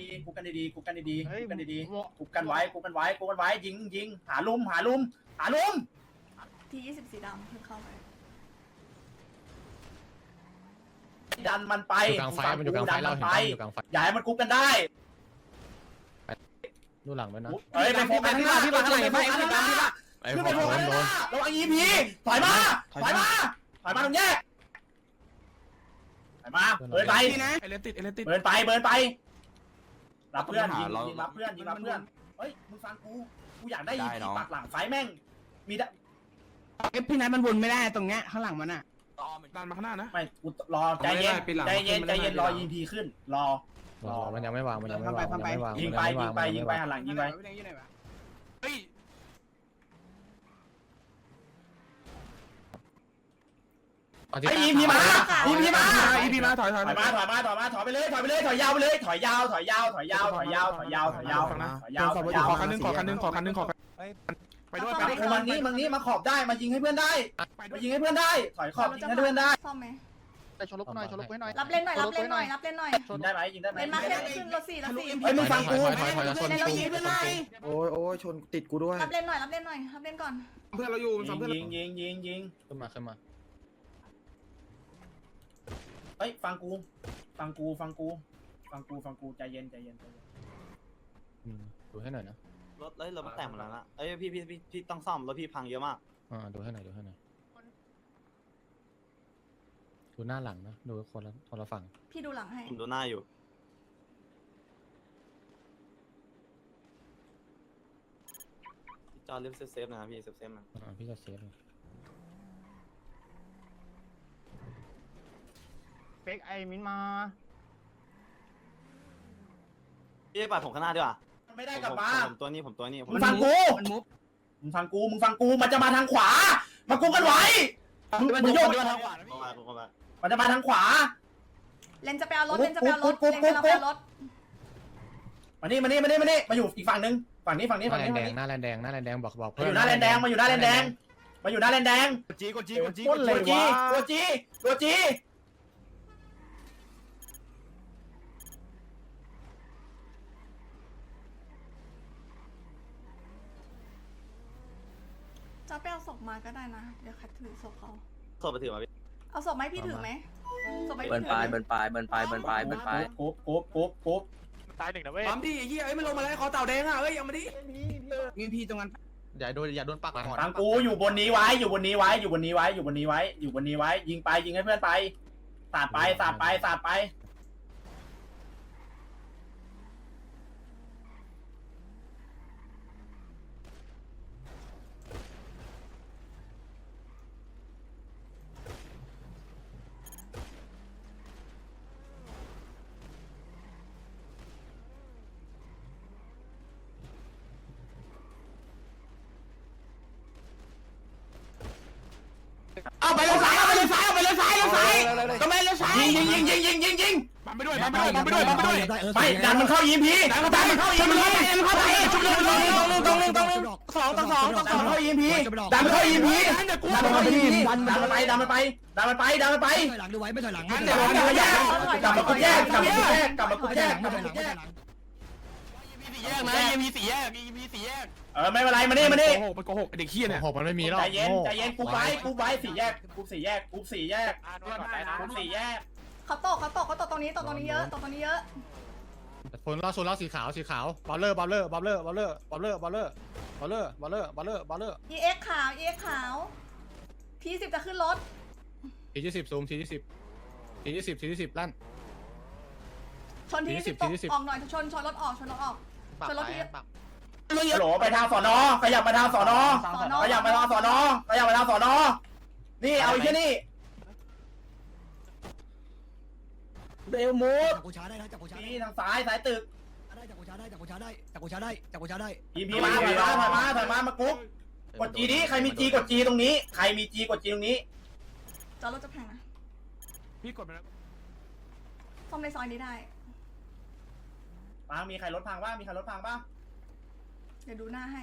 ดีกูกันดีๆกูกันดีๆเฮ้ยกูกันดีหมวกๆกูกันไว้กูกันไว้กูกันไว้ยิงยิงหาลุมหาลุมหาลุมทียี่สิบสีดำเพิ่งเข้าไปดันมันไปอยู่กลางไฟมันอยู่กลางไฟดันเรามันเห็นไปปะอยู่กลางไฟอย่าให้มันกุ๊กกันได้ดูหลังไว้นะเฮ้ยไปโฟกัสข้างหน้าพี่มาข้างหลังไปโฟกัสข้างหน้าไอ้ขึ้นพไปวกโฟกัสโดข้างนหน้าระวังอีพีถอยมาถอยมาถอยมาตรงแยกถอยมาเบิร์นไปเอเลนติดเอเลนติดเบิร์นไปเบิร์นไป รับเพื่อนยิงยิงรับเพื่อนยิงรับเพื่อนเฮ้ยมึงฟังกูกูอยากได้อีพีปักหลังไฟแม่ง มีได้เอ้ยพี่นายมันวนไม่ได้ตรงเนี้ยข้างหลังมันอะ ดันมาข้างหน้านะ ไม่กูรอใจเย็นไม่ได้ปีหลังใจเย็นไม่ใจได้เย็นปีรหลัอง EP ขึ้น รอรอมันยังไม่วางมันยังไม่วางมันยังไม่วางยิงไปยิงไปยิงไปหันหลังยิงไปเฮ้ยเอา ไออีพีมาอีพีมาอีพีมาถอยถอยถอยมาถอยมาถอยมาถอยไปเลยถอยไปเลยถอยยาวไปเลยถอยยาวถอยยาวถอยยาวถอยยาวถอยยาวถอยยาวถอยยาวขอคันนึงขอคันนึงขอคันนึงขอคันไปด้วยไปด้วยมังนี้มังนี้มาขอบได้มายิงให้เพื่อนได้ไปยิงให้เพื่อนได้ ถอยขอบยิงให้เพื่อนได้ซ่อมไหมแต่ชนลบหน่อยชนลบไว้หน่อยรับเล่นหน่อยรับเล่นหน่อยรับเล่นหน่อยได้ไหมยิงได้ไหมเล่นมาเล่นขึ้นรถสี่รถสี่ไอ้มึงฟังกูเล่นเายินหน่อยโอ้ยโอ้ยชนติดกูด้วยรับเล่นหน่อยรับเล่นหน่อยรับเล่นก่อนเพื่อนเราอยู่มันสามเพื่อนยิงยิงยิงยิงขึ้นมาขึ้นมา เฮ้ยฟังกู ฟังกูฟังกู ฟังกูฟังกูใจเย็นใจเย็นใจเย็นอืมดูให้หน่อยนะรถเอ้ยรถมันแตกหมดแล้วนะเอ้ยพี่พี่พี่พี่ต้องซ่อมรถพี่พังเยอะมาก อ่าดูให้หน่อยดูให้หน่อยดูหน้าหลังนะดูคนละคนละฝั่งพี่ดูหลังให้ ผมดูหน้าอยู่พี่จอเล่นเซฟๆนะพี่เซฟๆนะอ่าพี่จะเซฟเลย เฟกไอ้มินมา พี่ปล่อยผมข้างหน้าดีกว่าไม่ได้กลับมาผผมตัวนี้ผมตัวนี้ผมมึงฟังกูมันมุฟมึงฟังกู มึงฟังกู มันจะมาทางขวา มากูกันไว้ มึงมึงโยกเข้ามาเข้ามามันจะมาทางขวา เลนจะไปเอารถ เลนจะไปเอารถ เลนจะไปเอารถ มานี่มานี่มานี่มานี่มาอยู่อีกฝั่งหนึ่งฝั่งนี้ฝั่งนี้หฝั่น้างแลนี้นแดฝั่งงนี้หน้าแลนแดงหน้าแลนแดงบอกบอกมาเพื่อยู่หน้าแลนแดง มาอยู่หน้าแลนแดง มาอยู่หน้าแลนแดงจีกดจีกดจีตัวจีตัวจีตัวจี จะไปเอาศพมาก็ได้นะ เดี๋ยวคัดถือศพเขาโทรไปถือมาพี่เอาศพไหมพี่ถือไหมศพไหมเบิพี่ร์นถืปลายอเบิร์นปลายเบิร์นปลายเบิร์นปลายเบิร์นปลายปุ๊บปุ๊บปุ๊บปุ๊บตายหนึ่งนะเว้ยปั๊มดิเฮียเอ้ยมันลงมาแล้วคอเต่าแดงอะเอ้ยยังไม่ดิมีพี่ตรงนั้นอย่าโดนอย่าโดนปักก่อนฟังกูอยู่บนนี้ไว้อยู่บนนี้ไว้อยู่บนนี้ไว้อยู่บนนี้ไว้อยู่บนนี้ไว้ ยิงไปยิงให้เพื่อนไปสาดไปสาดไปสาดไป เอาไปเลยซ้ายเอาไปเลยซ้ายเอาไปเลยซ้ายเลยซ้ายทำไมเลยซ้ายยิงยิงยิงยิงยิงยิงยิงปั๊มไปด้วยปั๊มไปด้วยปั๊มไปด้วยปั๊มไปด้วยไปดันมันเข้ายิมพีดันมันเข้ายิมพีดันมันเข้าไปชุบเลยตรงนึงตรงนึงตรงนึงตรงนึงสองต่อสองต่อสองเข้ายิมพีดันมันเข้ายิมพีดันมันเข้ายิมพีดันมันไปดันมันไปดันมันไปดันมันไปถอยหลังดูไว้ไม่ถอยหลังกลับมาแยกกลับมาคุกแยกกลับมาคุกแยกกลับมาคุกแยกกลับมาคุกแยกสี่แยกนะยังมีสี่แยกยังมีสี่แยกเออไม่เป็นไรมานี่มานี่โกหกมันโกหกเด็กเฮียเนี่ยหกมันไม่มีหรอกใจเย็นโง่ใจเย็นกูไว้กูไว้สี่แยกกูสี่แยกกูสี่แยกกูสี่แยกเขาตกเขาตกเขาตกตรงนี้ตกตรงนี้เยอะตกตรงนี้เยอะโซนล้อโซนล้อสีขาวสีขาวบอลเลอร์บอลเลอร์บอลเลอร์บอลเลอร์บอลเลอร์บอลเลอร์บอลเลอร์บอลเลอร์บอลเลอร์บอลเลอร์ EX ขาว EX ขาวทีสิบจะขึ้นรถทียี่สิบซูมทียี่สิบทียี่สิบทียี่สิบลั่นชนทีทีสิสิบบทีตกสิบออกหน่อยชนชนรถออกชนรถออกชนรถที ฮัลโหลไปทางสอนอขยับไปทางสอนอสอนอขยับไปทางสอนอขยับไปทางสอนอนี่เอาไอ้ที่นี่เดลมูดจับกูช้าได้นะจับกูช้าได้นี่ทางซ้ายซ้ายตึกได้จับกูช้าได้จับกูช้าได้จับกูช้าได้จับกูช้าได้อีพีมาถอยมาถอยมาถอยมามากุ๊กกดจีนี้ใครมีจีกดจีตรงนี้ใครมีจีกดจีตรงนี้จอดรถจะแพงนะพี่กดไปแล้วซ่อมในซอยนี้ได้ปังมีใครรถพังบ้างมีใครรถพังบ้าง เดี๋ยวดูหน้าให้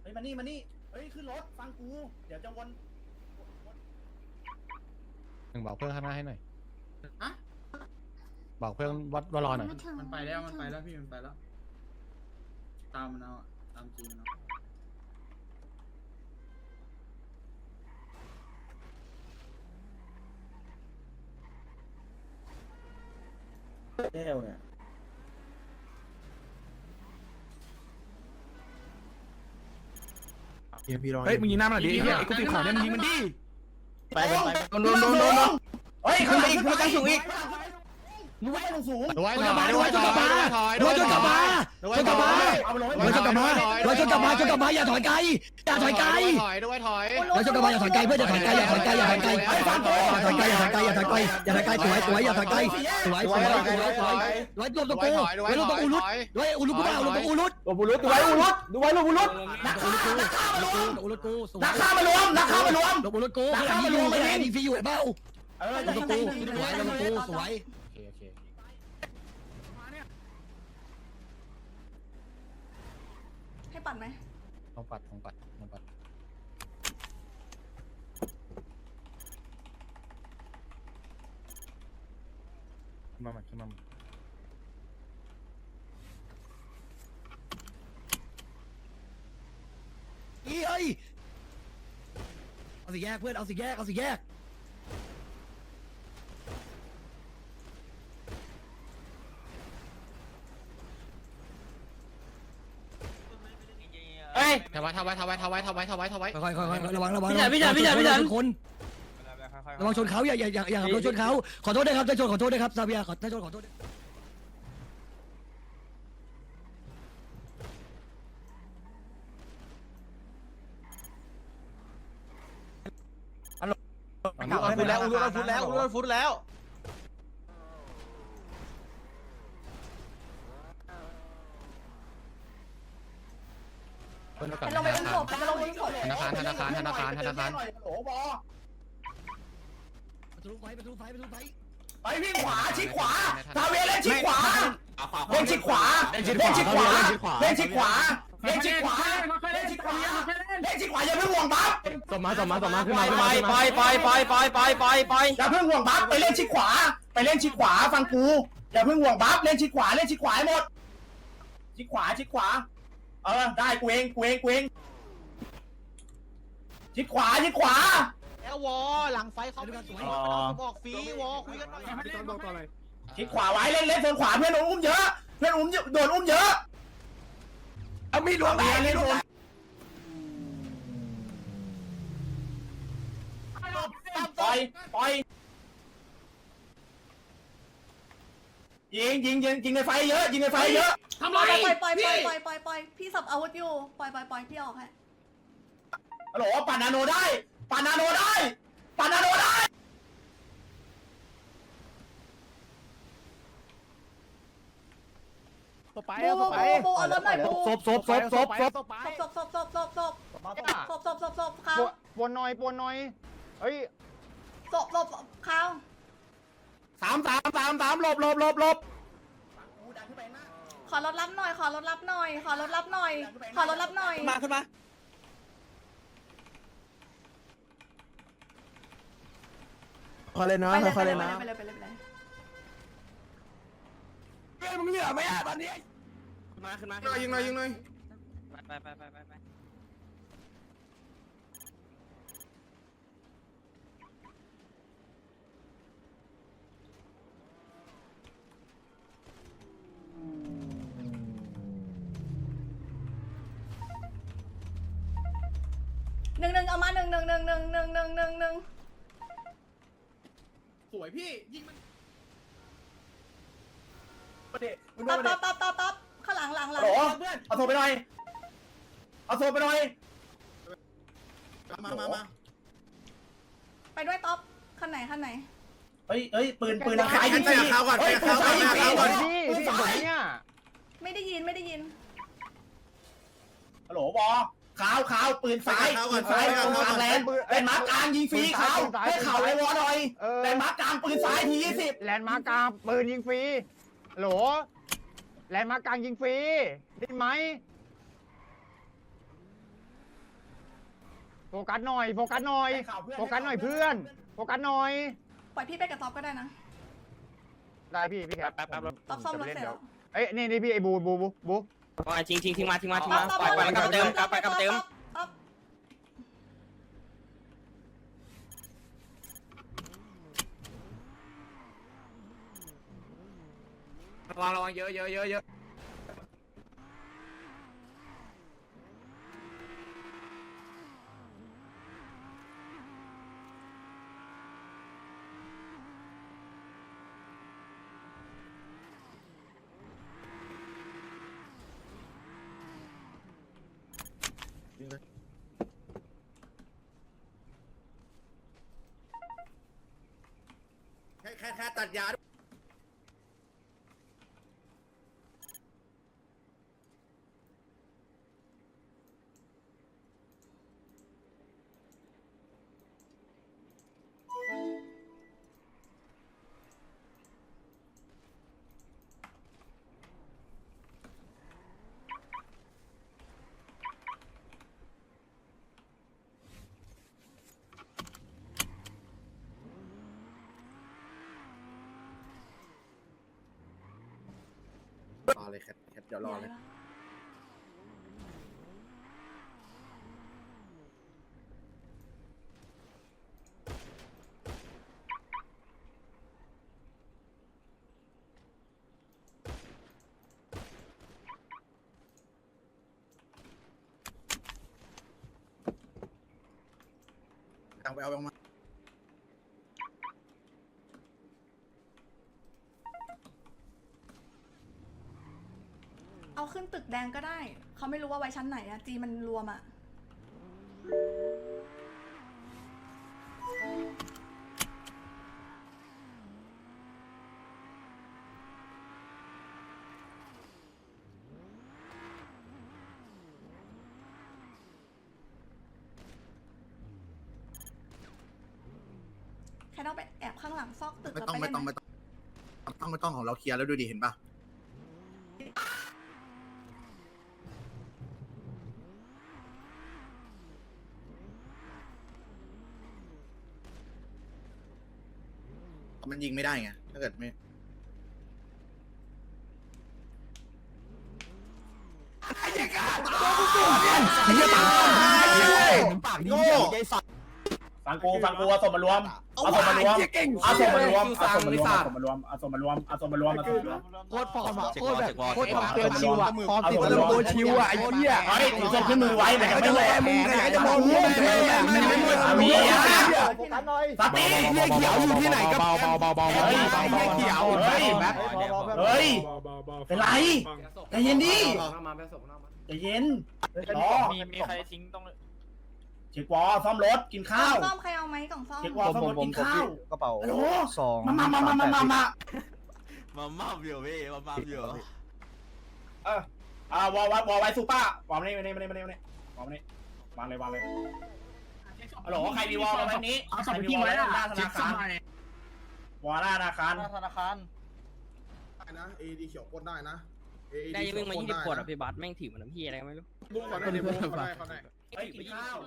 เฮ้ยมานี่มานี่เฮ้ยขึ้นรถฟังกูเดี๋ยวจะวนหนึ่งบอกเพื่อนข้างหน้าให้หน่อยบอกเพื่อนวัดว่ารอหน่อย มันไปแล้วมันไปแล้วพี่มันไปแล้ว ตามมันเอาอะตามจีนเอาแก้วเนี่ย เฮ้ยมึงยิงหน้ามันหน่อยดิไอ้กูตีขาวเนี่ยมึงยิงมันดิไปไปไปโดนโดนโดนโดนเฮ้ยขึ้นไปอีกขึ้นไปสูงอีกมึงไว้ลงสูงด้วยชนกลับมาด้วยชนกลับมาด้วยชนกลับมา ชนกลับมาเอาไปลงด้วยชนกลับมาด้วยชนกลับมาชนกลับมาอย่าถอยไกลอย่าถอยไกลถอยด้วยถอยด้วยชนกลับมาอย่าถอยไกลเพื่อนอย่าถอยไกลอย่าถอยไกลอย่าถอยไกลอย่าถอยไกลอย่าถอยไกลอย่าถอยไกลอย่าถอยไกลสวยสวยอย่าถอยไกลสวยสวยสวยสวยไว้รวมตัวกูไว้รวมตัวอูรุดไว้อูรุดกูเปล่ารวมตัวอูรุดลงบุรุษดูไว้อูรุษดูไว้ลงบุรุษนักฆ่านักฆ่ามารวมอูรุดกูสวยนักฆ่ามารวมนักฆ่ามารวมลงอูรุดกูข้างหลังยิงอยู่ยิงฟรีอยู่เบ้าเออลงตัวกูสวยลงตัวกูสวย โอเคโอเค ให้ ปัดไหมต้องปัดต้องปัดต้องปัดขึ้นมาใหม่ขึ้นมาใหม่เอ้ยเอาสิแยกเพื่อนเอาสิแยกเอาสิแยก ทำไว้ทำไว้ทำไว้ทำไว้ทำไว้ทำไว้ทำไว้ค่อยๆค่อยๆระวังระวังพี่จันพี่จันพี่จันพี่จันคนระวังชนเขาอย่าอย่าอย่าอย่าขับรถชนเขาขอโทษด้วยครับถ้าชนขอโทษด้วยครับซาเบียขอถ้าชนขอโทษด้วยเอาฟุตแล้วอูรุษเอาฟุตแล้วอูรุษเอาฟุตแล้ว พื่อนก่อไปนลงไปบนศพไปลงบนศพธนาคารธนาคารธนาคารธนาคารโอ้บอประตูไฟประตูไฟประตูไฟไปวิ่งขวาชิดขวาทาเวเล่นชิดขวาเล่นชิดขวาเล่นชิดขวาเล่นชิดขวาเล่นชิดขวาเล่นชิดขวาเล่นชิดขวาอย่าเพิ่งห่วงบัฟต่อมาต่อมาต่อมาขึ้นมาขึ้นไปมาไปไปไปไปไปไปไปอย่าเพิ่งห่วงบัฟไปเล่นชิดขวา ไปเล่นชิดขวาฟังกูอย่าเพิ่งห่วงบัฟเล่นชิดขวาเล่นชิดขวาให้หมดชิดขวาชิดขวา เออได้กูเองกูเองกูเองชิดขวาชิดขวา แล้ววอหลังไฟเขาไม่ยิงบอกฟรีวอคุยกันหน่อยชิดขวาไว้เล่นเล่นโซนขวาเพื่อนโดนอุ้มเยอะเพื่อนอุ้มเยอะโดนอุ้มเยอะเอามีดลวงไปเล่นโซนปล่อยปล่อย ยิงยิงยิงยิงในไฟเยอะยิงในไฟเยอะปล่อยปล่อยปล่อยปล่อยปล่อยปล่อยปล่อยพี่สับอาวุธอยู่ปล่อยปล่อยปล่อยพี่ออกให้ฮัลโหลปานาโนได้ปานาโนได้ปานาโนได้ต่อไปบูบูบูบูเอารถหน่อยบูศพศพศพศพศพศพศพศพศพศพศพศพศพศพศพศพเขาปวนหน่อยปวนหน่อยเฮ้ยศพศพเขา สามสามสามสามหลบหลบหลบหลบขอรถรับหน่อย ขอรถรับหน่อย ขอรถรับหน่อย ขอรถรับหน่อย มาขึ้นมาขอเลยนะไปเลยขอเลยนะไปเลยไปเลยไปเลยเฮ้ยมึงเหลือไหมอะตอนนี้ มาขึ้นมายิงหน่อยยิงหน่อยไปไปไปไปไป หนึ่งหนึ่งเอามาหนึ่งหนึ่งหนึ่งหนึ่งหนึ่งหนึ่งหนึ่งหนึ่งสวยพี่ ยิงมันตับตับตับตับตับข้างหลังหลังหลัฮังลโหลเอาโทรไปหน่อย เอาโทรไปหน่อย มามามาไปด้วยต๊อปขั้นไหนขั้นไหน เฮ้ยเฮ้ยปืนปืนทางซ้ายยิงฟรีเฮ้ยปืนซ้ายยิงฟรีปืนซ้ายไม่ได้ยินไม่ได้ยินฮัลโหลบอขาวขาวปืนซ้ายปืนซ้ายตรงกลางแลนแลนมาร์กกลางยิงฟรีขาวให้ข่าวไอ้วอหน่อยแลนมาร์กกลางปืนซ้ายทียี่สิบแลนด์มาร์กกลางปืนยิงฟรีโหลแลนด์มาร์กกลางยิงฟรีได้ไหมโฟกัสหน่อยโฟกัสหน่อยโฟกัสหน่อยเพื่อนโฟกัสหน่อย ปล่อยพี่ไปกับต๊อปก็ได้นะได้พี่พี่แคปแป๊บแป๊บผมต๊อบซ่อมรถจะไปเสร็จเดี๋ยแล้ววเอ้ยนี่นี่พี่ไอ้บูบูบูบูจริงจริงทิ้งมาทิ้งมาทิ้งต๊อมาบต๊อบปล่อยปล่อยกลับมาเติมกลับไปกลับมาเติมต๊อบระวังระวังเยอะเยอะเยอะเยอะ แค่แค่แค่ตัดยา อเลยแคทแคทเดี๋ยวรอเลยทางไปเอาไปเอามา เอาขึ้นตึกแดงก็ได้ เขาไม่รู้ว่าไว้ชั้นไหนอะจีมันรวมอะแค่ต้องไปแอบข้างหลังซอกตึกไม่แล้วต้องไปไม่ต้องไหม ไม่ต้องไม่ต้องไม่ต้องของเราเคลียร์แล้วดูดิเห็นปะ มันยิงไม่ได้ไง ถ้าเกิดไม่ ไอ้เหี้ยปากปากดีเหี้ยไอ้สัตว์ ฟังกูฟังกูเอาศพมารวมเอาศพมารวมเอาศพมารวมเอาศพมารวมเอาศพมารวมเอาศพมารวมเอาศพมารวมเอาศพมารวมโคตรฟอร์มอะโคตรแบบโคตรทำตัวชิวอะฟอร์มติดตลกตัวชิวอะไอ้เหี้ยเฮ้ยถือศพขึ้นมือไว้แหมไม่ไม่จะไหวแลมึงใครจะมองมึงใครจะมึงไม่หมดเอามีมีอะอะโฟกัสหน่อยสติเหี้ยเขียวอยู่ที่ไหนก็เบาเบาเบาเบาเฮ้ยเหี้ยเขียวเฮ้ยพอพอพอเฮ้ยเป็นไรใจเย็นดิใจเย็นรอมีมีใครทิ้งต้อง เช็ควอซ่อมรถกินข้าว ซ่อมใครเอาไหมกล่องซ่อม เช็ควอซ่อมรถกินข้าวกระเป๋าฮัลโหลสองมามามามามามามามาม่าเบียวพี่มาม่าเบียวเอออ่าวอลไว้วอลไว้ซูเปอร์วอลมานี่มานี่มานี่มานี่มานี่วอลมานี่วางเลยวางเลยฮัลโหลใครมีวอลมาแบบนี้เอาสองทิ้งไว้หน้าธนาคารวอลหน้าธนาคารธนาคารได้นะเอดีเขียวปนได้นะได้ยังวิ่งมายี่สิบขวดอะพี่บัสแม่งถือเหมือนพี่อะไรก็ไม่รู้ บูมก่อนได้เดี๋ยวบูมก่อนได้เขาได้ ไอ้นข้าว